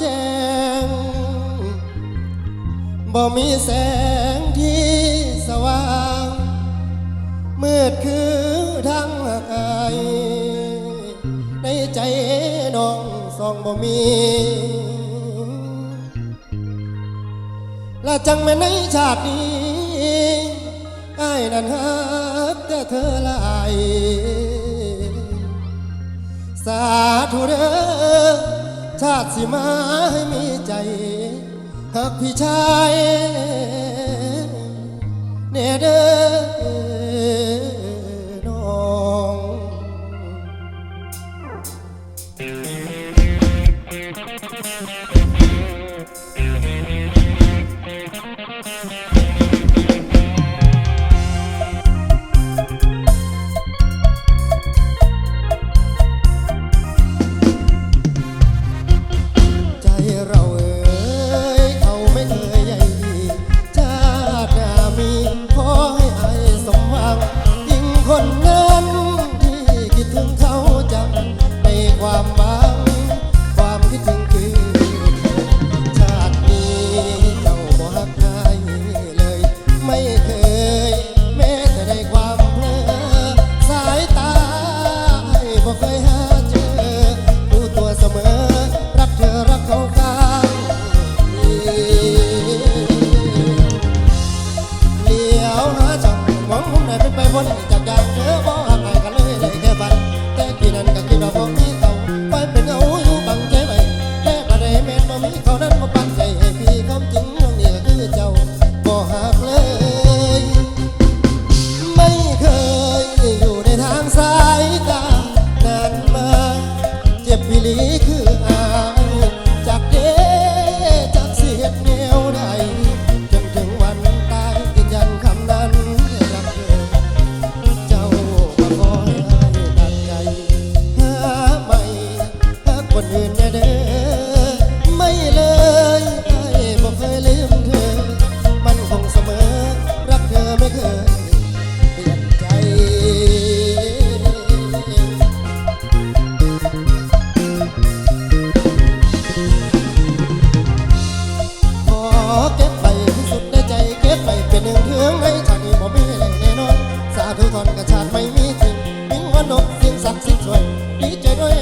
แจ้งบ่มีแสงที่สว่าง มืดคือทั้งกายในใจน้องสองบ่มี และจังแม่ในชาตินี้ไอ้ายนั้นฮักแต่เธอลาย สาธุเด้อ ชาติสิมาให้มีใจหักพี่ชายเนเดอน้อง morning. sin sueño y lleno